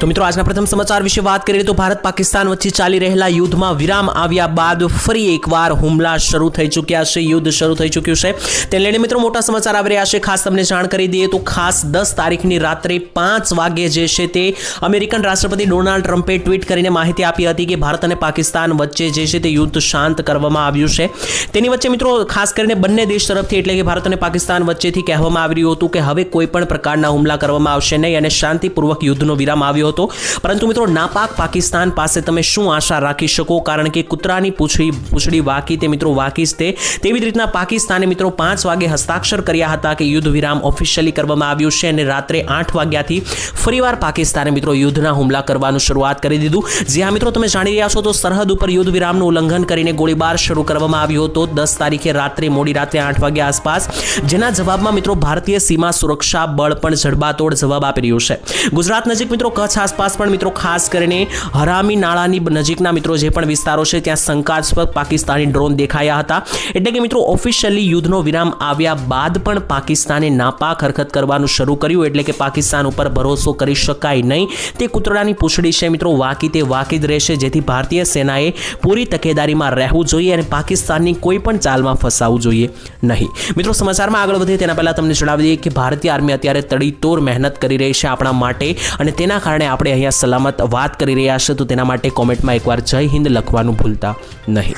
તો મિત્રો, આજના પ્રથમ સમાચાર વિશે વાત કરીએ તો ભારત પાકિસ્તાન વચ્ચે ચાલી રહેલા યુદ્ધમાં વિરામ આવ્યા બાદ ફરી એકવાર હુમલા શરૂ થઈ ચૂક્યા છે, યુદ્ધ શરૂ થઈ ચૂક્યું છે. તેને લઈને મિત્રો મોટા સમાચાર આવી રહ્યા છે. ખાસ તમને જાણ કરી દઈએ તો ખાસ દસ તારીખની રાત્રે પાંચ વાગે જે છે તે અમેરિકન રાષ્ટ્રપતિ ડોનાલ્ડ ટ્રમ્પે ટ્વીટ કરીને માહિતી આપી હતી કે ભારત અને પાકિસ્તાન વચ્ચે જે છે તે યુદ્ધ શાંત કરવામાં આવ્યું છે. તેની વચ્ચે મિત્રો, ખાસ કરીને બંને દેશ તરફથી એટલે કે ભારત અને પાકિસ્તાન વચ્ચેથી કહેવામાં આવી રહ્યું હતું કે હવે કોઈ પણ પ્રકારના હુમલા કરવામાં આવશે નહીં અને શાંતિપૂર્વક યુદ્ધનો વિરામ આવ્યો હતો. પરંતુ મિત્રો, નાપાક પાકિસ્તાન પાસે તમે શું આશા રાખી શકો? કારણ કે કૂતરાની પૂછડી પૂછડી વાકી તે મિત્રો વાકી જ તે. તેવી જ રીતના પાકિસ્તાને મિત્રો પાંચ વાગે હસ્તાક્ષર કર્યા હતા કે યુદ્ધ વિરામ ઓફિશિયલી કરવામાં આવ્યું છે અને રાત્રે આઠ વાગ્યાથી ફરીવાર પાકિસ્તાને મિત્રો યુદ્ધના હુમલા કરવાનું શરૂઆત કરી દીધું. જ્યાં મિત્રો, તમે જાણી રહ્યા છો તો સરહદ ઉપર યુદ્ધ વિરામનું ઉલ્લંઘન કરીને ગોળીબાર શરૂ કરવામાં આવ્યો હતો. દસ તારીખે રાત્રે મોડી રાત્રે આઠ વાગ્યા આસપાસ. જેના જવાબમાં મિત્રો ભારતીય સીમા સુરક્ષા બળ પણ જડબાતોડ જવાબ આપી રહ્યું છે. ગુજરાત નજીક મિત્રો કચ્છ આસપાસ પણ મિત્રો ખાસ કરીને હરામી નાળાની નજીકના મિત્રો જે પણ વિસ્તારો છે, ત્યાં શંકાસ્પદ પાકિસ્તાની ડ્રોન દેખાયા હતા. એટલે કે મિત્રો ઓફિશિયલી યુદ્ધનો વિરામ આવ્યા બાદ પણ પાકિસ્તાને નાપાક હરકત કરવાનું શરૂ કર્યું. એટલે કે પાકિસ્તાન ઉપર ભરોસો કરી શકાય નહીં. તે કૂતરાની પૂંછડી છે મિત્રો, વાકી તે વાકી જ રહેશે. જેથી ભારતીય સેનાએ પૂરી તકેદારીમાં રહેવું જોઈએ અને પાકિસ્તાનની કોઈ પણ ચાલમાં ફસાવવું જોઈએ નહીં. મિત્રો, સમાચારમાં આગળ વધીએ. તેના પહેલાં તમને જણાવી દઈએ કે ભારતીય આર્મી અત્યારે તડીતોડ મહેનત કરી રહી છે આપણા માટે અને તેના કારણે આપણે અહીંયા સલામત વાત કરી રહ્યા છે, તો તેના માટે કોમેન્ટમાં એકવાર જય હિન્દ લખવાનું ભૂલતા નહીં.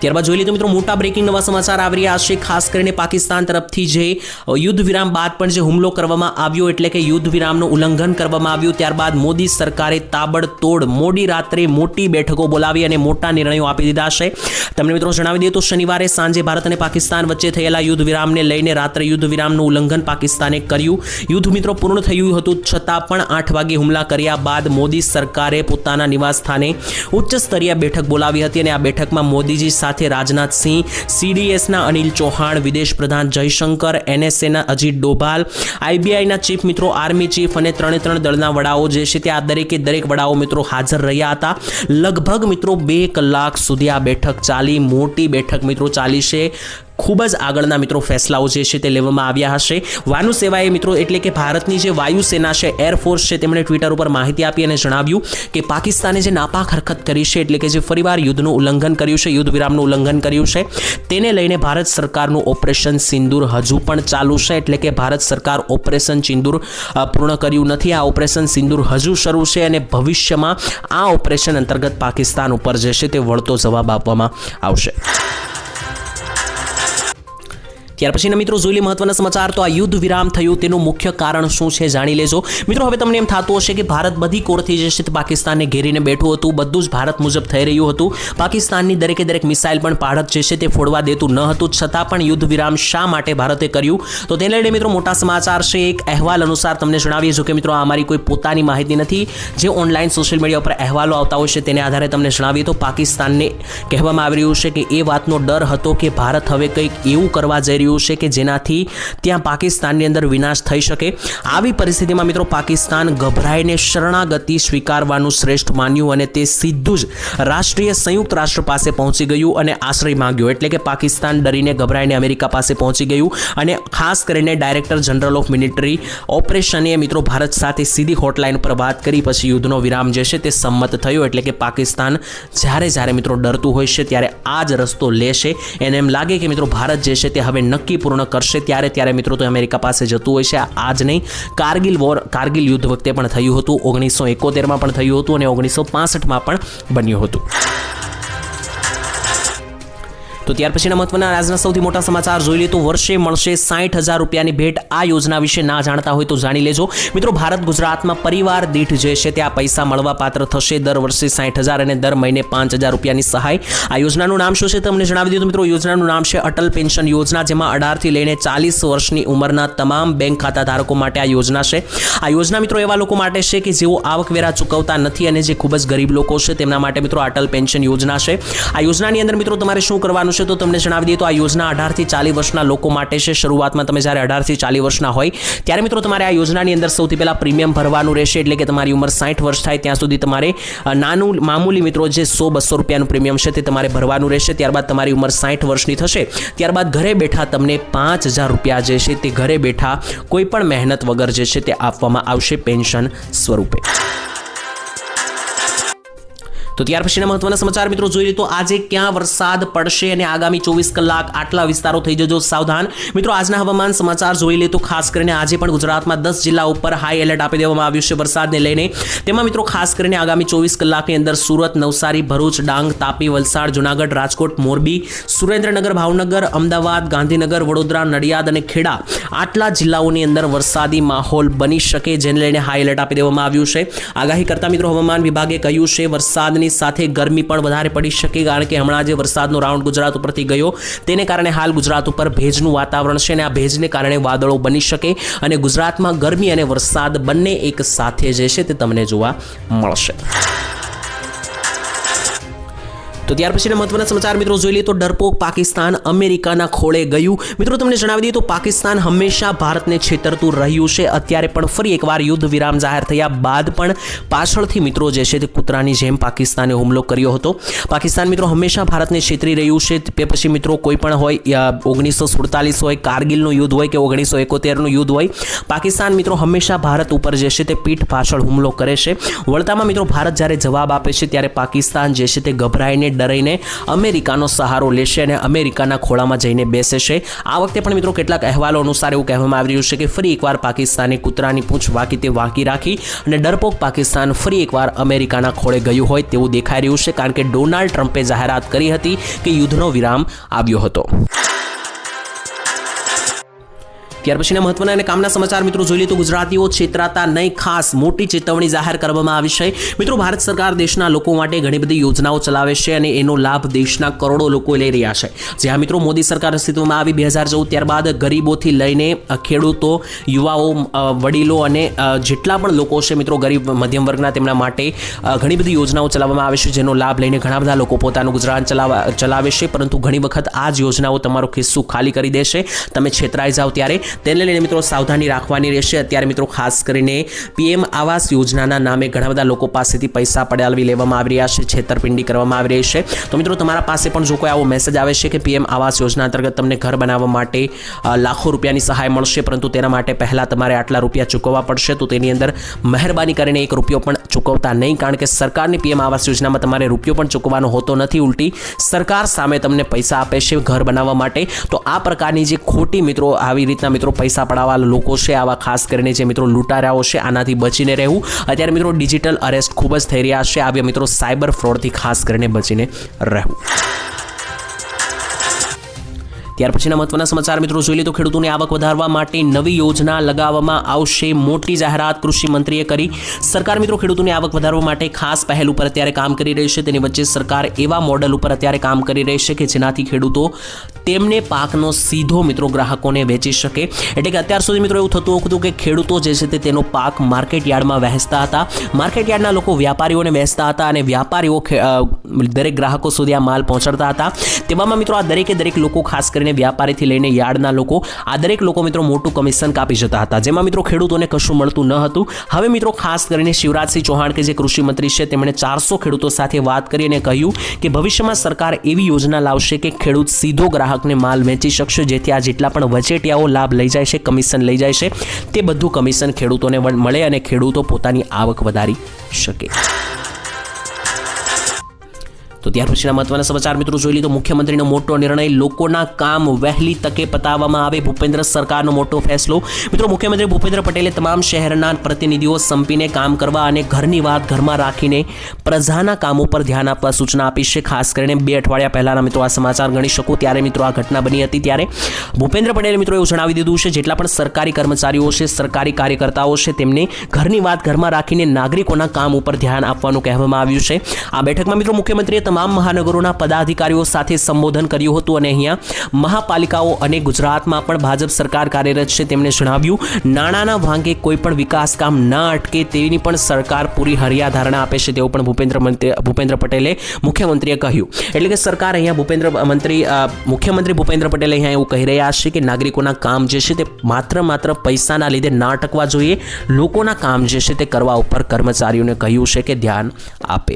ત્યારબાદ જોઈ લીધું મિત્રો મોટા બ્રેકિંગ નવા સમાચાર આવી રહ્યા છે. ખાસ કરીને પાકિસ્તાન તરફથી જે યુદ્ધ વિરામ બાદ પણ જે હુમલો કરવામાં આવ્યો એટલે કે યુદ્ધ વિરામનું ઉલ્લંઘન કરવામાં આવ્યું, ત્યારબાદ મોદી સરકારે તાબડતોડ મોડી રાત્રે મોટી બેઠકો બોલાવી અને મોટા નિર્ણયો આપી દીધા છે. તમને મિત્રો જણાવી દઈએ તો શનિવારે સાંજે ભારત અને પાકિસ્તાન વચ્ચે થયેલા યુદ્ધ વિરામને લઈને રાત્રે યુદ્ધ વિરામનું ઉલ્લંઘન પાકિસ્તાને કર્યું. યુદ્ધ મિત્રો પૂર્ણ થયું હતું, છતાં પણ આઠ વાગે હુમલા કર્યા બાદ મોદી સરકારે પોતાના નિવાસ સ્થાને ઉચ્ચ સ્તરીય બેઠક બોલાવી હતી અને આ બેઠકમાં મોદીજી સાથે રાજનાથસિંહ સીડીએસના અનિલ ચૌહાણ, વિદેશ પ્રધાન જયશંકર, એનએસએના અજીત ડોભાલ, આઈબીઆઈના ચીફ મિત્રો આર્મી ચીફ અને ત્રણે ત્રણ દળના વડાઓ જે છે તે આ દરેકે દરેક વડાઓ મિત્રો હાજર રહ્યા હતા. લગભગ મિત્રો બે કલાક સુધી આ બેઠક ચાલી, મોટી બેઠક મિત્રો ચાલી છે. ખૂબ જ આગળના મિત્રો ફેસલાઓ જે છે તે લેવામાં આવ્યા હશે. વાનુ સેવાએ મિત્રો એટલે કે ભારતની જે વાયુસેના છે એરફોર્સ છે, તેમણે ટ્વિટર ઉપર માહિતી આપી અને જણાવ્યું કે પાકિસ્તાને જે નાપાક હરકત કરી છે, એટલે કે જે ફરીવાર યુદ્ધનું ઉલ્લંઘન કર્યું છે, યુદ્ધ વિરામનું ઉલ્લંઘન કર્યું છે, તેને લઈને ભારત સરકારનું ઓપરેશન સિંદૂર હજુ પણ ચાલુ છે, એટલે કે ભારત સરકાર ઓપરેશન સિંદૂર પૂર્ણ કર્યું નથી. આ ઓપરેશન સિંદૂર હજુ શરૂ છે અને ભવિષ્યમાં આ ઓપરેશન અંતર્ગત પાકિસ્તાન ઉપર જે છે તે વળતો જવાબ આપવામાં આવશે. ત્યાર પછીના મિત્રો જોઈ લે મહત્વના સમાચાર. તો આ યુદ્ધ વિરામ થયું. તેનું મુખ્ય કારણ શું છે જાણી લેજો. મિત્રો, હવે તમને એમ થતું હશે કે ભારત બધી કોરથી જે છે પાકિસ્તાનને ઘેરીને બેઠું હતું. બધું જ ભારત મુજબ થઈ રહ્યું હતું. પાકિસ્તાનની દરેકે દરેક મિસાઇલ પણ ભારત જે છે તે ફોડવા દેતું ન હતું. છતાં પણ યુદ્ધ વિરામ શા માટે ભારતે કર્યું? તો તેને લઈને મિત્રો મોટા સમાચાર છે. એક અહેવાલ અનુસાર તમને જણાવીએ છું કે મિત્રો, આ અમારી કોઈ પોતાની માહિતી નથી. જે ઓનલાઈન સોશિયલ મીડિયા ઉપર અહેવાલો આવતા હોય છે તેને આધારે તમને જણાવીએ તો પાકિસ્તાનને કહેવામાં આવી રહ્યું છે કે એ વાતનો ડર હતો કે ભારત હવે કંઈક એવું કરવા જઈ રહ્યું છે કે જેનાથી ત્યાં પાકિસ્તાનની અંદર વિનાશ થઈ શકે. આવી પરિસ્થિતિમાં મિત્રો પાકિસ્તાન ગભરાઈને શરણાગતિ સ્વીકારવાનું શ્રેષ્ઠ માન્યું અને તે સીધું જ રાષ્ટ્રીય સંયુક્ત રાષ્ટ્ર પાસે પહોંચી ગયું અને આશ્રય માંગ્યો. એટલે કે પાકિસ્તાન ડરીને ગભરાઈને અમેરિકા પાસે પહોંચી ગયું અને ખાસ કરીને ડાયરેક્ટર જનરલ ઓફ મિલિટરી ઓપરેશને મિત્રો ભારત સાથે સીધી હોટલાઇન પર વાત કરી, પછી યુદ્ધનો વિરામ જે છે તે સંમત થયો. એટલે કે પાકિસ્તાન જ્યારે જ્યારે મિત્રો ડરતું હોય છે ત્યારે આ જ રસ્તો લેશે. એને એમ લાગે કે મિત્રો ભારત જે છે તે હવે નક્કી પૂર્ણ કરશે ત્યારે ત્યારે મિત્રો તો અમેરિકા પાસે જતું હોય છે. આજ નહીં, કારગિલ વોર, કારગિલ યુદ્ધ વખતે પણ થયું હતું. ઓગણીસો એકોતેરમાં પણ થયું હતું અને ઓગણીસો પાસઠમાં પણ બન્યું હતું. તો ત્યાર પછીના મહત્વના આજના સૌથી મોટા સમાચાર જોઈ લે તો વર્ષે મળશે સાઠ હજાર રૂપિયાની ભેટ આ યોજના વિશે ના જાણતા હોય તો જાણી લેજો. મિત્રો, ભારત ગુજરાતમાં પરિવાર દીઠ જે છે તે આ પૈસા મળવા પાત્ર થશે. દર વર્ષે સાઠ હજાર અને દર મહિને પાંચ હજાર રૂપિયાની સહાય. આ યોજનાનું નામ શું છે તમને જણાવી દીધું મિત્રો, યોજનાનું નામ છે અટલ પેન્શન યોજના, જેમાં અઢારથી લઈને ચાલીસ વર્ષની ઉંમરના તમામ બેંક ખાતા ધારકો માટે આ યોજના છે. આ યોજના મિત્રો એવા લોકો માટે છે કે જેઓ આવકવેરા ચૂકવતા નથી અને જે ખૂબ જ ગરીબ લોકો છે, તેમના માટે મિત્રો અટલ પેન્શન યોજના છે. આ યોજનાની અંદર મિત્રો તમારે શું કરવાનું આવશે તો તમને જણાવી દઈએ તો આ યોજના અઢારથી ચાલીસ વર્ષના લોકો માટે છે. શરૂઆતમાં તમે જ્યારે અઢારથી ચાલીસ વર્ષના હોય, ત્યારે મિત્રો તમારે આ યોજનાની અંદર સૌથી પહેલાં પ્રીમિયમ ભરવાનું રહેશે એટલે કે તમારી ઉંમર સાઠ વર્ષ થાય ત્યાં સુધી તમારે નાનું, મામૂલી મિત્રો જે સો બસો રૂપિયાનું પ્રીમિયમ છે તે તમારે ભરવાનું રહેશે. ત્યારબાદ તમારી ઉંમર સાઠ વર્ષની થશે. ત્યારબાદ ઘરે બેઠા તમને પાંચ હજાર રૂપિયા જે છે તે ઘરે બેઠા કોઈપણ મહેનત વગર જે છે તે આપવામાં આવશે પેન્શન સ્વરૂપે. તો ત્યાર પછીના મહત્વના સમાચાર મિત્રો જોઈએ તો આજે ક્યાં વરસાદ પડશે અને આગામી ચોવીસ કલાક આટલા વિસ્તારો થઈ જજો સાવધાન. મિત્રો આજના હવામાન સમાચાર જોઈ લે તો ખાસ કરીને આજે પણ ગુજરાતમાં દસ જિલ્લા ઉપર હાઈ એલર્ટ આપી દેવામાં આવ્યું છે વરસાદને લઈને. તેમાં મિત્રો ખાસ કરીને આગામી ચોવીસ કલાકની અંદર સુરત, નવસારી, ભરૂચ, ડાંગ, તાપી, વલસાડ, જુનાગઢ, રાજકોટ, મોરબી, સુરેન્દ્રનગર, ભાવનગર, અમદાવાદ, ગાંધીનગર, વડોદરા, નડિયાદ અને ખેડા આટલા જિલ્લાઓની અંદર વરસાદી માહોલ બની શકે જેને લઈને હાઈ એલર્ટ આપી દેવામાં આવ્યું છે. આગાહી કરતા મિત્રો હવામાન વિભાગે કહ્યું છે, વરસાદની સાથે ગરમી પણ વધારે પડી શકે કારણ કે હમણાં જે વરસાદનો રાઉન્ડ ગુજરાત ઉપરથી ગયો, તેને કારણે હાલ ગુજરાત ઉપર ભેજનું વાતાવરણ છે અને આ ભેજને કારણે વાદળો બની શકે અને ગુજરાતમાં ગરમી અને વરસાદ બંને એક સાથે જે છે તે તમને જોવા મળશે. તો ત્યાર પછીના મહત્વના સમાચાર મિત્રો જોઈ લઈએ તો ડરપોક પાકિસ્તાન અમેરિકાના ખોળે ગયું. મિત્રો તમને જણાવી દઈએ તો પાકિસ્તાન હંમેશા ભારતને છેતરતું રહ્યું છે. અત્યારે પણ ફરી એકવાર યુદ્ધ વિરામ જાહેર થયા બાદ પણ પાછળથી મિત્રો જે છે તે કૂતરાની જેમ પાકિસ્તાને હુમલો કર્યો હતો. પાકિસ્તાન મિત્રો હંમેશા ભારતને છેતરી રહ્યું છે. તે પછી મિત્રો કોઈ પણ હોય ઓગણીસો સુડતાલીસ હોય, કારગિલનું યુદ્ધ હોય કે ઓગણીસો એકોતેરનું યુદ્ધ હોય, પાકિસ્તાન મિત્રો હંમેશા ભારત ઉપર જે છે તે પીઠ પાછળ હુમલો કરે છે. વળતામાં મિત્રો ભારત જ્યારે જવાબ આપે છે ત્યારે પાકિસ્તાન જે છે તે ગભરાઈને ડરીને અમેરિકાનો સહારો લેશે અને અમેરિકાના ખોળામાં જઈને બેસે છે આ વખતે પણ મિત્રો કેટલાક અહેવાલો અનુસાર એવું કહેવામાં આવી રહ્યું છે કે ફરી એકવાર પાકિસ્તાને કૂતરાની પૂંછ વાકી તે વાંકી રાખી અને ડરપોક પાકિસ્તાન ફરી એકવાર અમેરિકાના ખોળે ગયું હોય તેવું દેખાઈ રહ્યું છે. કારણ કે ડોનાલ્ડ ટ્રમ્પે જાહેરાત કરી હતી કે યુદ્ધનો વિરામ આવ્યો હતો. ત્યાર પછીના મહત્વના અને કામના સમાચાર મિત્રો જોઈ લઈએ તો ગુજરાતીઓ છેતરાતા નહીં. ખાસ મોટી ચેતવણી જાહેર કરવામાં આવી છે. મિત્રો, ભારત સરકાર દેશના લોકો માટે ઘણી બધી યોજનાઓ ચલાવે છે અને એનો લાભ દેશના કરોડો લોકો લઈ રહ્યા છે. જ્યાં મિત્રો મોદી સરકાર અસ્તિત્વમાં આવી બે હજાર ચૌદ ત્યારબાદ ગરીબોથી લઈને ખેડૂતો, યુવાઓ વડીલો અને જેટલા પણ લોકો છે મિત્રો, ગરીબ મધ્યમ વર્ગના તેમના માટે ઘણી બધી યોજનાઓ ચલાવવામાં આવે છે, જેનો લાભ લઈને ઘણા બધા લોકો પોતાનું ગુજરાન ચલાવવા ચલાવે છે. પરંતુ ઘણી વખત આ જ યોજનાઓ તમારું ખિસ્સું ખાલી કરી દેશે તમે છેતરાઈ જાઓ ત્યારે. તેને લઈને મિત્રો સાવધાની રાખવાની રહેશે. અત્યારે મિત્રો ખાસ કરીને પીએમ આવાસ યોજનાના નામે ઘણા બધા લોકો પાસેથી પૈસા પડાવી લેવામાં આવી રહ્યા છે, છેતરપિંડી કરવામાં આવી રહી છે. તો મિત્રો તમારા પાસે પણ જો કોઈ આવો મેસેજ આવે છે કે પીએમ આવાસ યોજના અંતર્ગત તમને ઘર બનાવવા માટે લાખો રૂપિયાની સહાય મળશે, પરંતુ તેના માટે પહેલાં તમારે આટલા રૂપિયા ચૂકવવા પડશે, તો તેની અંદર મહેરબાની કરીને એક રૂપિયો પણ ચૂકવતા નહીં કારણ કે સરકારની પીએમ આવાસ યોજનામાં તમારે રૂપિયો પણ ચૂકવવાનો હોતો નથી, ઉલટી સરકાર સામે તમને પૈસા આપે છે ઘર બનાવવા માટે. તો આ પ્રકારની જે ખોટી મિત્રો, આવી રીતના મિત્રો પૈસા પડાવવા લોકો છે, આવા ખાસ કરીને જે મિત્રો લૂંટારાઓ છે, આનાથી બચીને રહેવું. અત્યારે મિત્રો ડિજિટલ અરેસ્ટ ખૂબ જ થઈ રહ્યા છે. આવ્યા મિત્રો સાયબર ફ્રોડથી ખાસ કરીને બચીને રહેવું. ત્યાર પછીના મહત્વના સમાચાર મિત્રો જોઈ લે તો ખેડૂતોની આવક વધારવા માટે નવી યોજના લગાવવામાં આવશે મોટી જાહેરાત કૃષિ મંત્રીએ કરી. સરકાર મિત્રો ખેડૂતોની આવક વધારવા માટે ખાસ પહેલ ઉપર અત્યારે કામ કરી રહી છે. તેની વચ્ચે સરકાર એવા મોડલ ઉપર અત્યારે કામ કરી રહી છે કે જેનાથી ખેડૂતો તેમને પાકનો સીધો મિત્રો ગ્રાહકોને વેચી શકે. એટલે કે અત્યાર સુધી મિત્રો એવું થતું હતું કે ખેડૂતો જે છે તે તેનો પાક માર્કેટ યાર્ડમાં વહેંચતા હતા. માર્કેટ યાર્ડના લોકો વ્યાપારીઓને વહેંચતા હતા અને વ્યાપારીઓ દરેક ગ્રાહકો સુધી આ માલ પહોંચાડતા હતા. તેવામાં મિત્રો આ દરેકે દરેક લોકો ખાસ કરીને વ્યાપારીથી લઈને યાર્ડના લોકો, આ દરેક લોકો મિત્રો મોટું કમિશન કાપી જતા હતા. જેમાં મિત્રો ખેડૂતોને કશું મળતું ન હતું. હવે મિત્રો ખાસ કરીને શિવરાજસિંહ ચૌહાણ કે જે કૃષિ મંત્રી છે, તેમણે ચારસો ખેડૂતો સાથે વાત કરી અને કહ્યું કે ભવિષ્યમાં સરકાર એવી યોજના લાવશે કે ખેડૂત સીધો ગ્રાહકને માલ વેચી શકશે, જેથી આ જેટલા પણ વચેટિયાઓ લાભ લઈ જાય છે કમિશન લઈ જાય છે, તે બધું કમિશન ખેડૂતોને મળે અને ખેડૂતો પોતાની આવક વધારી શકે. તો ત્યાર પછીના મહત્વના સમાચાર મિત્રો જોઈ લીધો. મુખ્યમંત્રીનો મોટો નિર્ણય લોકોના કામ વહેલી તકે પતાવવામાં આવે. ભૂપેન્દ્ર સરકારનો મોટો ફેસલો. મિત્રો, મુખ્યમંત્રી ભૂપેન્દ્ર પટેલે તમામ શહેરના પ્રતિનિધિઓ સંપીને કામ કરવા અને ઘરની વાત ઘરમાં રાખીને પ્રજાના કામો પર ધ્યાન આપવા સૂચના આપી છે. ખાસ કરીને બે અઠવાડિયા પહેલાના મિત્રો આ સમાચાર ગણી શકું. ત્યારે મિત્રો આ ઘટના બની હતી. ત્યારે ભૂપેન્દ્ર પટેલે મિત્રો એવું જણાવી દીધું છે, જેટલા પણ સરકારી કર્મચારીઓ છે, સરકારી કાર્યકર્તાઓ છે, તેમને ઘરની વાત ઘરમાં રાખીને નાગરિકોના કામ ઉપર ધ્યાન આપવાનું કહેવામાં આવ્યું છે. આ બેઠકમાં મિત્રો મુખ્યમંત્રીએ તમામ મહાનગરોના પદાધિકારીઓ સાથે સંબોધન કર્યું હતું અને અહીંયા મહાપાલિકાઓ અને ગુજરાતમાં પણ ભાજપ સરકાર કાર્યરત છે તેમણે જણાવ્યું, નાણાંના ભાંગે કોઈ પણ વિકાસ કામ ન અટકે તેની પણ સરકાર પૂરી હરિયાધારણા આપે છે તેવું પણ ભૂપેન્દ્ર ભૂપેન્દ્ર પટેલે મુખ્યમંત્રીએ કહ્યું. એટલે કે સરકાર અહીંયા ભૂપેન્દ્ર મંત્રી મુખ્યમંત્રી ભૂપેન્દ્ર પટેલે અહીંયા એવું કહી રહ્યા છે કે નાગરિકોના કામ જે છે તે માત્ર માત્ર પૈસાના લીધે ના અટકવા જોઈએ, લોકોના કામ જે છે તે કરવા ઉપર કર્મચારીઓને કહ્યું છે કે ધ્યાન આપે.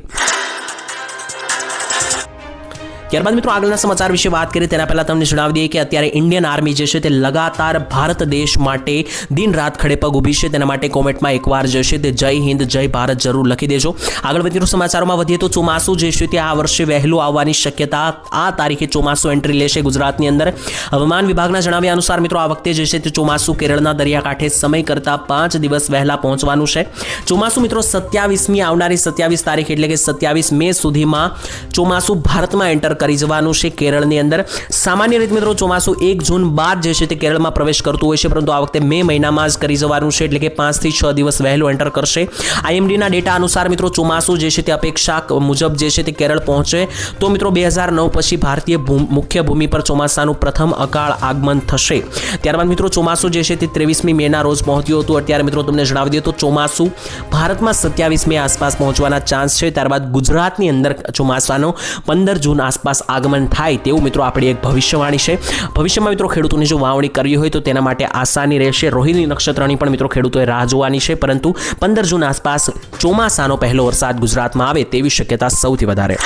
ત્યારબાદ મિત્રો આગળના સમાચાર વિશે વાત કરીએ, તેના પહેલાં તમને જણાવી દઈએ કે અત્યારે ઇન્ડિયન આર્મી જે છે તે લગાતાર ભારત દેશ માટે દિન રાત ખડે પગ ઊભી છે. તેના માટે કોમેન્ટમાં એકવાર જે છે તે જય હિન્દ, જય ભારત જરૂર લખી દેજો. આગળ વધીને સમાચારોમાં વધીએ તો ચોમાસું જે છે તે આ વર્ષે વહેલું આવવાની શક્યતા આ તારીખે ચોમાસું એન્ટ્રી લેશે ગુજરાતની અંદર. હવામાન વિભાગના જણાવ્યા અનુસાર મિત્રો આ વખતે જે છે તે ચોમાસું કેરળના દરિયાકાંઠે સમય કરતાં પાંચ દિવસ વહેલા પહોંચવાનું છે. ચોમાસું મિત્રો સત્યાવીસમી આવનારી સત્યાવીસ તારીખ એટલે કે સત્યાવીસ મે સુધીમાં ચોમાસું ભારતમાં એન્ટર કરી જવાનું છે કેરળની અંદર. સામાન્ય રીતે મિત્રો ચોમાસું એક જૂન બાદ જે છે તે કેરળમાં પ્રવેશ કરતું હોય છે, પરંતુ આ વખતે મે મહિનામાં જ કરી જવાનું છે, એટલે કે પાંચથી છ દિવસ વહેલું એન્ટર કરશે. આઈએમડીના ડેટા અનુસાર મિત્રો ચોમાસું જે છે તે અપેક્ષા મુજબ જે છે તે કેરળ પહોંચે. તો મિત્રો બે હજાર નવ પછી ભારતીય મુખ્ય ભૂમિ પર ચોમાસાનું પ્રથમ અકાળ આગમન થશે. ત્યારબાદ મિત્રો ચોમાસું જે છે તે ત્રેવીસમી મેના રોજ પહોંચ્યું હતું. અત્યારે મિત્રો તમને જણાવી દઈએ તો ચોમાસું ભારતમાં સત્યાવીસ મે આસપાસ પહોંચવાના ચાન્સ છે. ત્યારબાદ ગુજરાતની અંદર ચોમાસાનો પંદર જૂન આસપાસ આગમન થાય તેવું મિત્રો આપણી એક ભવિષ્યવાણી છે. ભવિષ્યમાં મિત્રો ખેડૂતોને જો વાવણી કરવી હોય તો તેના માટે આસાની રહેશે. રોહિણી નક્ષત્રની પણ મિત્રો ખેડૂતોએ રાહ જોવાની છે. પરંતુ પંદર જૂન આસપાસ ચોમાસાનો પહેલો વરસાદ ગુજરાતમાં આવે તેવી શક્યતા સૌથી વધારે.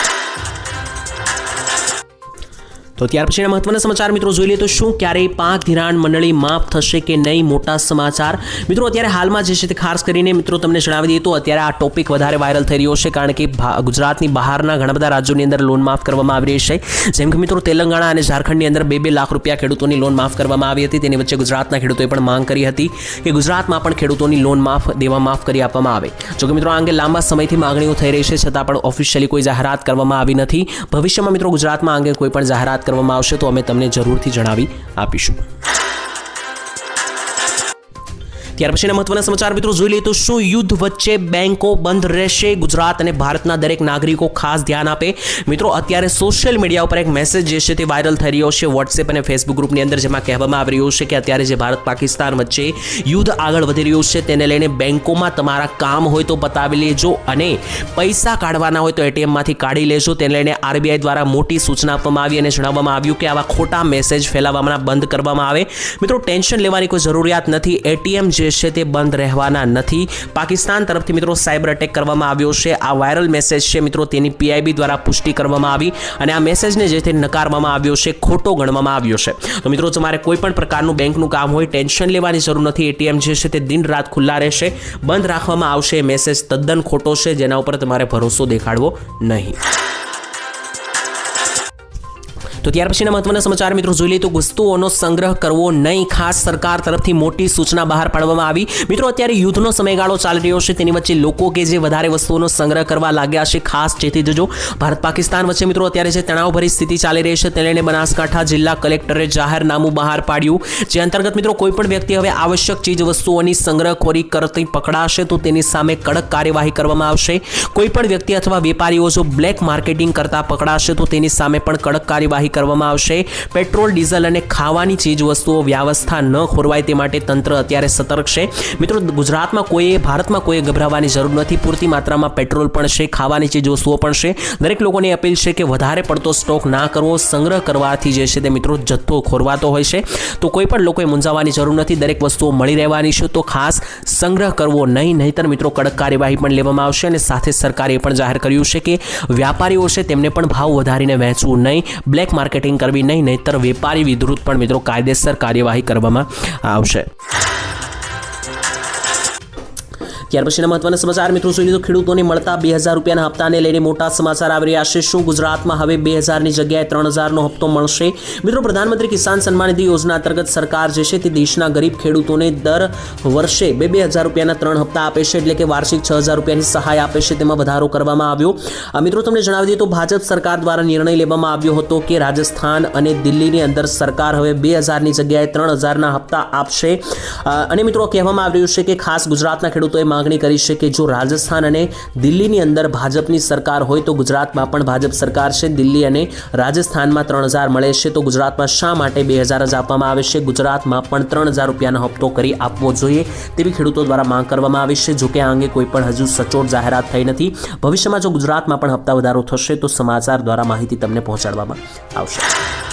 તો ત્યાર પછીના મહત્વના સમાચાર મિત્રો જોઈ લઈએ તો શું ક્યારેય પાક ધિરાણ મંડળી માફ થશે કે નહીં? મોટા સમાચાર. મિત્રો, અત્યારે હાલમાં જે છે તે ખાસ કરીને મિત્રો તમને જણાવી દઈએ તો અત્યારે આ ટોપિક વધારે વાયરલ થઈ રહ્યો છે કારણ કે ગુજરાતની બહારના ઘણા બધા રાજ્યોની અંદર લોન માફ કરવામાં આવી રહી છે. જેમ કે મિત્રો તેલંગાણા અને ઝારખંડની અંદર બે બે લાખ રૂપિયા ખેડૂતોની લોન માફ કરવામાં આવી હતી. તેની વચ્ચે ગુજરાતના ખેડૂતોએ પણ માંગ કરી હતી કે ગુજરાતમાં પણ ખેડૂતોની લોન માફ, દેવા માફ કરી આપવામાં આવે. જોકે મિત્રો, આ અંગે લાંબા સમયથી માંગણીઓ થઈ રહી છે, છતાં પણ ઓફિશિયલી કોઈ જાહેરાત કરવામાં આવી નથી. ભવિષ્યમાં મિત્રો ગુજરાતમાં અંગે કોઈ પણ જાહેરાત કરવામાં આવશે તો અમે તમને જરૂરથી જણાવી આપીશું. ત્યાર પછીના મહત્વના સમાચાર મિત્રો જોઈ લઈએ તો શું યુદ્ધ વચ્ચે બેંકો બંધ રહેશે? ગુજરાત અને ભારતના દરેક નાગરિકો ખાસ ધ્યાન આપે. મિત્રો, અત્યારે સોશિયલ મીડિયા ઉપર એક મેસેજ જે છે તે વાયરલ થઈ રહ્યો છે વોટ્સએપ અને ફેસબુક ગ્રુપની અંદર, જેમાં કહેવામાં આવી રહ્યું છે કે અત્યારે જે ભારત પાકિસ્તાન વચ્ચે યુદ્ધ આગળ વધી રહ્યું છે તેને લઈને બેંકોમાં તમારા કામ હોય તો બતાવી લેજો અને પૈસા કાઢવાના હોય તો એટીએમમાંથી કાઢી લેજો. તેને લઈને આરબીઆઈ દ્વારા મોટી સૂચના આપવામાં આવી અને જણાવવામાં આવ્યું કે આવા ખોટા મેસેજ ફેલાવવાના, બંધ કરવામાં આવે. મિત્રો, ટેન્શન લેવાની કોઈ જરૂરિયાત નથી. એટીએમ જે છે તે બંધ રહેવાના નથી. પાકિસ્તાન તરફથી મિત્રો સાયબર અટેક કરવામાં આવ્યો છે. આ વાયરલ મેસેજ છે મિત્રો તેની પીઆઈબી દ્વારા પુષ્ટિ કરવામાં આવી અને આ મેસેજને જે તે નકારવામાં આવ્યો છે, ખોટો ગણવામાં આવ્યો છે. તો મિત્રો તમારે કોઈ પણ પ્રકારનું બેંકનું કામ હોય, ટેન્શન લેવાની જરૂર નથી. એટીએમ જે છે તે દિન રાત ખુલ્લા રહેશે. બંધ રાખવામાં આવશે મેસેજ તદ્દન ખોટો છે, જેના ઉપર તમારે ભરોસો દેખાડવો નહીં. તો ત્યાર પછીના મહત્વના સમાચાર મિત્રો જોઈ લઈએ તો વસ્તુઓનો સંગ્રહ કરવો નહીં. ખાસ સરકાર તરફથી મોટી સૂચના બહાર પાડવામાં આવી. મિત્રો, અત્યારે યુદ્ધનો સમયગાળો ચાલી રહ્યો છે. તેની વચ્ચે લોકો કે જે વધારે વસ્તુઓનો સંગ્રહ કરવા લાગ્યા છે, ખાસ ચેતી જજો. ભારત પાકિસ્તાન વચ્ચે મિત્રો અત્યારે જે તણાવભરી સ્થિતિ ચાલી રહી છે, તેને લઈને બનાસકાંઠા જિલ્લા કલેક્ટરે જાહેરનામું બહાર પાડ્યું. જે અંતર્ગત મિત્રો, કોઈપણ વ્યક્તિ હવે આવશ્યક ચીજ વસ્તુઓની સંગ્રહખોરી કરતી પકડાશે તો તેની સામે કડક કાર્યવાહી કરવામાં આવશે. કોઈપણ વ્યક્તિ અથવા વેપારીઓ જો બ્લેક માર્કેટિંગ કરતા પકડાશે તો તેની સામે પણ કડક કાર્યવાહી કરવામાં આવશે. પેટ્રોલ, ડીઝલ અને ખાવાની ચીજવસ્તુઓ વ્યવસ્થા ન ખોરવાય તે માટે તંત્ર અત્યારે સતર્ક છે. મિત્રો, ગુજરાતમાં કોઈએ, ભારતમાં કોઈએ ગભરાવાની જરૂર નથી. પૂરતી માત્રામાં પેટ્રોલ પણ છે, ખાવાની ચીજ વસ્તુઓ પણ છે. દરેક લોકોની અપીલ છે કે વધારે પડતો સ્ટોક ના કરવો, સંગ્રહ કરવાથી જે છે તે મિત્રો જથ્થો ખોરવાતો હોય છે. તો કોઈ પણ લોકોએ મૂંઝાવાની જરૂર નથી. દરેક વસ્તુઓ મળી રહેવાની છે. તો ખાસ સંગ્રહ કરવો નહીં. નહીતર મિત્રો, કડક કાર્યવાહી પણ લેવામાં આવશે અને સાથે સરકારે પણ જાહેર કર્યું છે કે વ્યાપારીઓ છે તેમને પણ ભાવ વધારીને વહેંચવું નહીં. બ્લેક માર્કેટિંગ કરવી નહીં નહીતર વેપારી વિરુદ્ધ પણ મિત્રો કાયદેસર કાર્યવાહી કરવામાં આવશે. ત્યાર પછીના મહત્વના સમાચાર, મિત્રો, જોઈ લીધો. ખેડૂતોને મળતા બે હજાર રૂપિયાના હપ્તાને લઈને મોટા સમાચાર આવી રહ્યા છે. શું ગુજરાતમાં હવે બે હજારની જગ્યાએ ત્રણ હજારનો હપ્તો મળશે? મિત્રો, પ્રધાનમંત્રી કિસાન સન્માન નિધિ યોજના અંતર્ગત સરકાર જે છે તે દેશના ગરીબ ખેડૂતોને દર વર્ષે બે બે હજાર રૂપિયાના ત્રણ હપ્તા આપે છે, એટલે કે વાર્ષિક છ હજાર રૂપિયાની સહાય આપે છે, તેમાં વધારો કરવામાં આવ્યો. આ, મિત્રો, તમને જણાવી દઈએ તો ભાજપ સરકાર દ્વારા નિર્ણય લેવામાં આવ્યો હતો કે રાજસ્થાન અને દિલ્હીની અંદર સરકાર હવે બે હજારની જગ્યાએ ત્રણ હજારના હપ્તા આપશે. અને મિત્રો, કહેવામાં આવી રહ્યું છે કે ખાસ ગુજરાતના ખેડૂતોએ માંગણી માગણી કરી છે કે જો રાજસ્થાન અને દિલ્હીની અંદર ભાજપની સરકાર હોય તો ગુજરાતમાં પણ ભાજપ સરકાર છે. દિલ્હી અને રાજસ્થાનમાં ત્રણ હજાર મળે છે તો ગુજરાતમાં શા માટે બે હજાર જ આપવામાં આવે છે? ગુજરાતમાં પણ ત્રણ હજાર રૂપિયાનો હપ્તો કરી આપવો જોઈએ તેવી ખેડૂતો દ્વારા માંગ કરવામાં આવી છે. જોકે આ અંગે કોઈ પણ હજુ સચોટ જાહેરાત થઈ નથી. ભવિષ્યમાં જો ગુજરાતમાં પણ હપ્તા વધારો થશે તો સમાચાર દ્વારા માહિતી તમને પહોંચાડવામાં આવશે.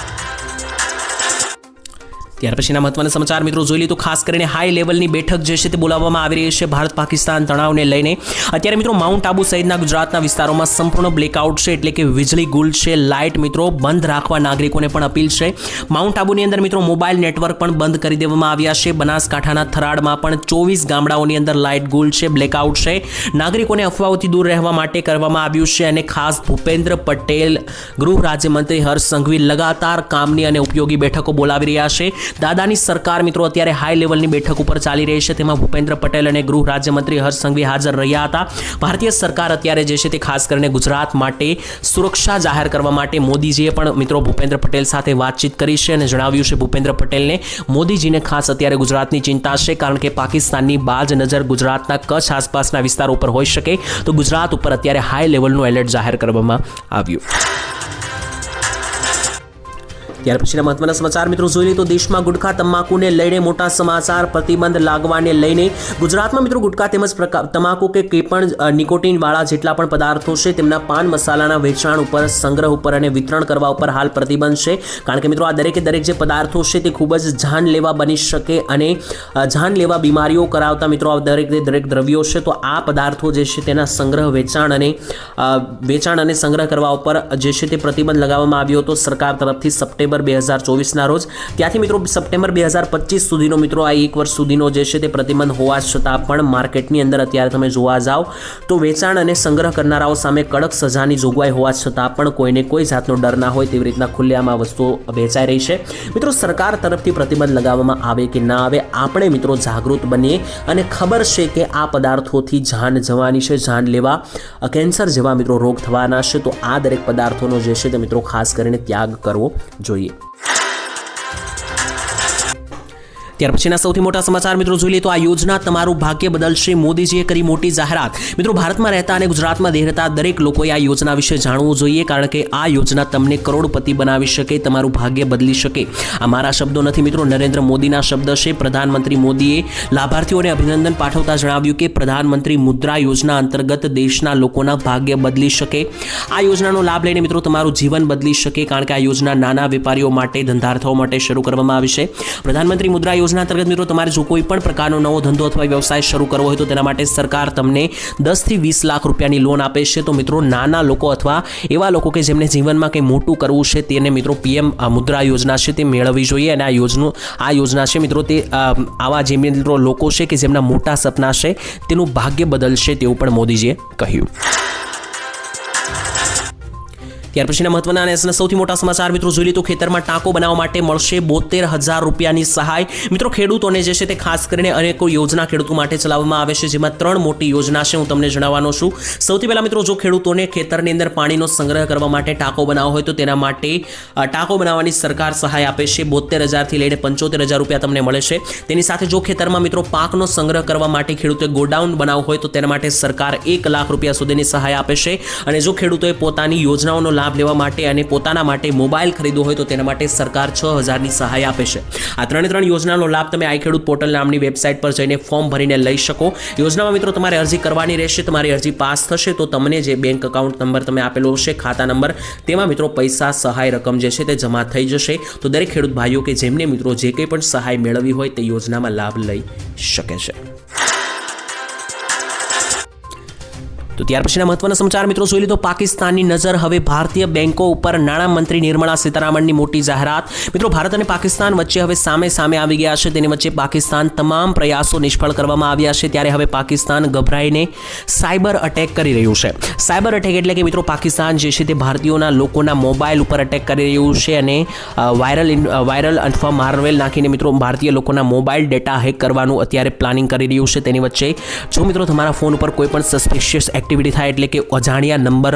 ત્યાર પછીના મહત્વના સમાચાર મિત્રો જોઈ લઈએ તો ખાસ કરીને હાઈ લેવલની બેઠક જે છે તે બોલાવવામાં આવી રહી છે ભારત પાકિસ્તાન તણાવને લઈને. અત્યારે મિત્રો માઉન્ટ આબુ સહિતના ગુજરાતના વિસ્તારોમાં સંપૂર્ણ બ્લેકઆઉટ છે એટલે કે વીજળી ગુલ છે, લાઇટ મિત્રો બંધ રાખવા નાગરિકોને પણ અપીલ છે. માઉન્ટ આબુની અંદર મિત્રો મોબાઈલ નેટવર્ક પણ બંધ કરી દેવામાં આવ્યા છે. બનાસકાંઠાના થરાડમાં પણ ચોવીસ ગામડાઓની અંદર લાઇટ ગુલ છે બ્લેકઆઉટ છે. નાગરિકોને અફવાઓથી દૂર રહેવા માટે કરવામાં આવ્યું છે અને ખાસ ભૂપેન્દ્ર પટેલ ગૃહ રાજ્યમંત્રી હર્ષ સંઘવી લગાતાર કામની અને ઉપયોગી બેઠકો બોલાવી રહ્યા છે. દાદાની સરકાર મિત્રો અત્યારે હાઈ લેવલની બેઠક ઉપર ચાલી રહી છે. તેમાં ભૂપેન્દ્ર પટેલ અને ગૃહ રાજ્યમંત્રી હર્ષ સંઘવી હાજર રહ્યા હતા. ભારતીય સરકાર અત્યારે જે છે તે ખાસ કરીને ગુજરાત માટે સુરક્ષા જાહેર કરવા માટે મોદીજીએ પણ મિત્રો ભૂપેન્દ્ર પટેલ સાથે વાતચીત કરી છે અને જણાવ્યું છે ભૂપેન્દ્ર પટેલને મોદીજીને ખાસ અત્યારે ગુજરાતની ચિંતા છે કારણ કે પાકિસ્તાનની બાજ નજર ગુજરાતના કચ્છ આસપાસના વિસ્તારો ઉપર હોઈ શકે. તો ગુજરાત ઉપર અત્યારે હાઈ લેવલનું એલર્ટ જાહેર કરવામાં આવ્યું. ત્યાર પછીના મહત્વના સમાચાર મિત્રો જોઈ લઈએ તો દેશમાં ગુટખા તમાકુને લઈને મોટા સમાચાર, પ્રતિબંધ લાગવાને લઈને ગુજરાતમાં મિત્રો ગુટખા તેમજ તમાકુ કે કંઈ પણ નિકોટીનવાળા જેટલા પણ પદાર્થો છે તેમના પાન મસાલાના વેચાણ ઉપર, સંગ્રહ ઉપર અને વિતરણ કરવા ઉપર હાલ પ્રતિબંધ છે. કારણ કે મિત્રો આ દરેકે દરેક જે પદાર્થો છે તે ખૂબ જ જાનલેવા બની શકે અને જાનલેવા બીમારીઓ કરાવતા મિત્રો આ દરેક દરેક દ્રવ્યો છે તો આ પદાર્થો જે છે તેના સંગ્રહ, વેચાણ અને વેચાણ અને સંગ્રહ કરવા ઉપર જે છે તે પ્રતિબંધ લગાવવામાં આવ્યો હતો. સરકાર તરફથી સપ્ટેમ્બર બે હજાર ચોવીસના રોજ. ત્યાંથી મિત્રો સપ્ટેમ્બર બે હજાર પચીસ સુધીનો મિત્રો આ એક વર્ષ સુધીનો જે છે તે પ્રતિબંધ હોવા છતાં પણ માર્કેટની અંદર અત્યારે તમે જોવા જાઓ તો વેચાણ અને સંગ્રહ કરનારાઓ સામે કડક સજાની જોગવાઈ હોવા છતાં પણ કોઈને કોઈ જાતનો ડર ના હોય તેવી રીતના ખુલ્લેઆમ આ વસ્તુઓ વેચાઈ રહી છે. મિત્રો સરકાર તરફથી પ્રતિબંધ લગાવવામાં આવે કે ના આવે આપણે મિત્રો જાગૃત બનીએ અને ખબર છે કે આ પદાર્થોથી જાન જવાની છે, જાન લેવા. કેન્સર જેવા મિત્રો રોગ થવાના છે તો આ દરેક પદાર્થોનો જે છે તે મિત્રો ખાસ કરીને ત્યાગ કરવો જોઈએ. ત્યાર પછીના સૌથી મોટા સમાચાર મિત્રો જોઈ લઈએ તો આ યોજના તમારું ભાગ્ય બદલશે મોદીજીએ કરી મોટી જાહેરાત. મિત્રો ભારતમાં રહેતા અને ગુજરાતમાં દેહતા દરેક લોકોએ આ યોજના વિશે જાણવું જોઈએ કારણ કે આ યોજના તમને કરોડપતિ બનાવી શકે, તમારું ભાગ્ય બદલી શકે. આ મારા શબ્દો નથી મિત્રો, નરેન્દ્ર મોદીના શબ્દ છે. પ્રધાનમંત્રી મોદીએ લાભાર્થીઓને અભિનંદન પાઠવતા જણાવ્યું કે પ્રધાનમંત્રી મુદ્રા યોજના અંતર્ગત દેશના લોકોના ભાગ્ય બદલી શકે. આ યોજનાનો લાભ લઈને મિત્રો તમારું જીવન બદલી શકે કારણ કે આ યોજના નાના વેપારીઓ માટે ધંધાર્થો માટે શરૂ કરવામાં આવી છે. પ્રધાનમંત્રી મુદ્રા યોજના અંતર્ગત મિત્રો, તમારે જો કોઈ પણ પ્રકારનો નવો ધંધો અથવા વ્યવસાય શરૂ કરવો હોય તો તેના માટે સરકાર તમને દસથી વીસ લાખ રૂપિયાની લોન આપે છે. તો મિત્રો, નાના લોકો અથવા એવા લોકો કે જેમને જીવનમાં કંઈ મોટું કરવું છે તેને મિત્રો પીએમ મુદ્રા યોજના છે તે મેળવવી જોઈએ. અને આ યોજનો, આ યોજના છે મિત્રો તે આવા જે મિત્રો લોકો છે કે જેમના મોટા સપના છે તેનું ભાગ્ય બદલશે તેવું પણ મોદીજીએ કહ્યું. ત્યાર પછીના મહત્વના અને સૌથી મોટા સમાચાર મિત્રો જોઈ લઈએ તો ખેતરમાં ટાંકો બનાવવા માટે મળશે બોતેર હજાર રૂપિયાની સહાય. મિત્રો ખેડૂતોને જે છે તે ખાસ કરીને અનેકો યોજના ખેડૂતો માટે ચલાવવામાં આવે છે, જેમાં ત્રણ મોટી યોજના છે, હું તમને જણાવવાનો છું. સૌથી પહેલાં મિત્રો જો ખેડૂતોને ખેતરની અંદર પાણીનો સંગ્રહ કરવા માટે ટાંકો બનાવવો હોય તો તેના માટે ટાંકો બનાવવાની સરકાર સહાય આપે છે. બોતેર હજારથી લઈને પંચોતેર હજાર રૂપિયા તમને મળે છે. તેની સાથે જો ખેતરમાં મિત્રો પાકનો સંગ્રહ કરવા માટે ખેડૂતોએ ગોડાઉન બનાવવું હોય તો તેના માટે સરકાર એક લાખ રૂપિયા સુધીની સહાય આપે છે. અને જો ખેડૂતોએ પોતાની યોજનાઓનો લાભ લેવા માટે અને પોતાના માટે મોબાઈલ ખરીદવો હોય તો તેના માટે સરકાર છ હજારની સહાય આપે છે. આ ત્રણે ત્રણ યોજનાનો લાભ તમે આઈ ખેડૂત પોર્ટલ નામની વેબસાઇટ પર જઈને ફોર્મ ભરીને લઈ શકો. યોજનામાં મિત્રો તમારે અરજી કરવાની રહેશે, તમારી અરજી પાસ થશે તો તમને જે બેંક એકાઉન્ટ નંબર તમે આપેલો હશે, ખાતા નંબર, તેમાં મિત્રો પૈસા સહાય રકમ જે છે તે જમા થઈ જશે. તો દરેક ખેડૂત ભાઈઓ કે જેમને મિત્રો જે કંઈ પણ સહાય મેળવી હોય તે યોજનામાં લાભ લઈ શકે છે. તો ત્યાર પછીના મહત્વના સમાચાર મિત્રો જોઈ લીધો. પાકિસ્તાનની નજર હવે ભારતીય બેંકો ઉપર. નાણામંત્રી નિર્મળા સીતારામનની મોટી જાહેરાત. મિત્રો, ભારત અને પાકિસ્તાન વચ્ચે હવે સામે સામે આવી ગયા છે. તેની વચ્ચે પાકિસ્તાન તમામ પ્રયાસો નિષ્ફળ કરવામાં આવ્યા છે. ત્યારે હવે પાકિસ્તાન ગભરાઈને સાયબર અટેક કરી રહ્યું છે. સાયબર અટેક એટલે કે મિત્રો, પાકિસ્તાન જે છે તે ભારતીયોના લોકોના મોબાઈલ ઉપર અટેક કરી રહ્યું છે અને વાયરલ વાયરલ અથવા માર્વેલ નાખીને મિત્રો ભારતીય લોકોના મોબાઈલ ડેટા હેક કરવાનું અત્યારે પ્લાનિંગ કરી રહ્યું છે. તેની વચ્ચે જો મિત્રો તમારા ફોન ઉપર કોઈ પણ સસ્પિશિયસ એક્ટિવિટી એક્ટિવિટી થાય એટલે કે અજાણ્યા નંબર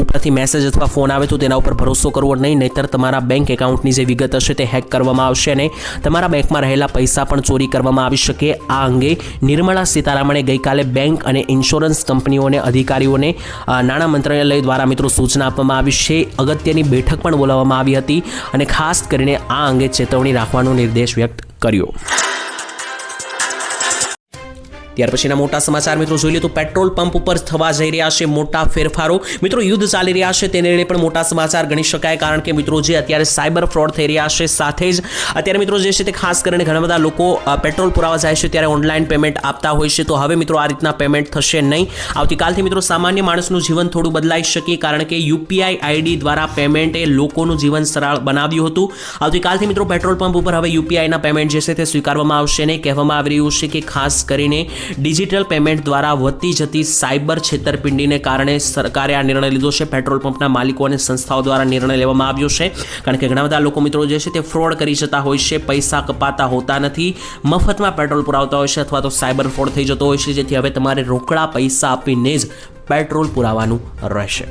ઉપરથી મેસેજ અથવા ફોન આવે તો તેના ઉપર ભરોસો કરવો નહીં, નહીતર તમારા બેંક એકાઉન્ટની જે વિગત હશે તે હેક કરવામાં આવશે અને તમારા બેંકમાં રહેલા પૈસા પણ ચોરી કરવામાં આવી શકે. આ અંગે નિર્મળા સીતારામણે ગઈકાલે બેંક અને ઇન્સ્યોરન્સ કંપનીઓને, અધિકારીઓને નાણાં મંત્રાલય દ્વારા મિત્રો સૂચના આપવામાં આવી છે. અગત્યની બેઠક પણ બોલાવવામાં આવી હતી અને ખાસ કરીને આ અંગે ચેતવણી રાખવાનો નિર્દેશ વ્યક્ત કર્યો. ત્યાર પછીના મોટા સમાચાર મિત્રો જોઈ લે તો પેટ્રોલ પંપ ઉપર થવા જઈ રહ્યા છે મોટા ફેરફારો. મિત્રો યુદ્ધ ચાલી રહ્યા છે તેને લઈને પણ મોટા સમાચાર ગણી શકાય કારણ કે મિત્રો જે અત્યારે સાયબર ફ્રોડ થઈ રહ્યા છે સાથે જ અત્યારે મિત્રો જે છે તે ખાસ કરીને ઘણા બધા લોકો પેટ્રોલ પુરાવા જાય છે ત્યારે ઓનલાઈન પેમેન્ટ આપતા હોય છે. તો હવે મિત્રો આ રીતના પેમેન્ટ થશે નહીં. આવતીકાલથી મિત્રો સામાન્ય માણસનું જીવન થોડું બદલાઈ શકે કારણ કે યુપીઆઈ આઈડી દ્વારા પેમેન્ટ લોકોનું જીવન સરળ બનાવ્યું હતું. આવતીકાલથી મિત્રો પેટ્રોલ પંપ ઉપર હવે યુપીઆઈના પેમેન્ટ જે છે તે સ્વીકારવામાં આવશે નહીં. કહેવામાં આવી રહ્યું છે કે ખાસ કરીને ડિજિટલ પેમેન્ટ દ્વારા વધતી જતી સાયબર છેતરપિંડીને કારણે સરકારે આ નિર્ણય લીધો છે. પેટ્રોલ પંપના માલિકો અને સંસ્થાઓ દ્વારા નિર્ણય લેવામાં આવ્યો છે. કારણ કે ઘણા બધા લોકો મિત્રો જે છે તે ફ્રોડ કરી જતા હોય છે, પૈસા કપાતા હોતા નથી, મફતમાં પેટ્રોલ પુરાવતા હોય છે અથવા તો સાયબર ફ્રોડ થઈ જતો હોય છે. જેથી હવે તમારે રોકડા પૈસા આપીને જ પેટ્રોલ પુરાવાનું રહેશે.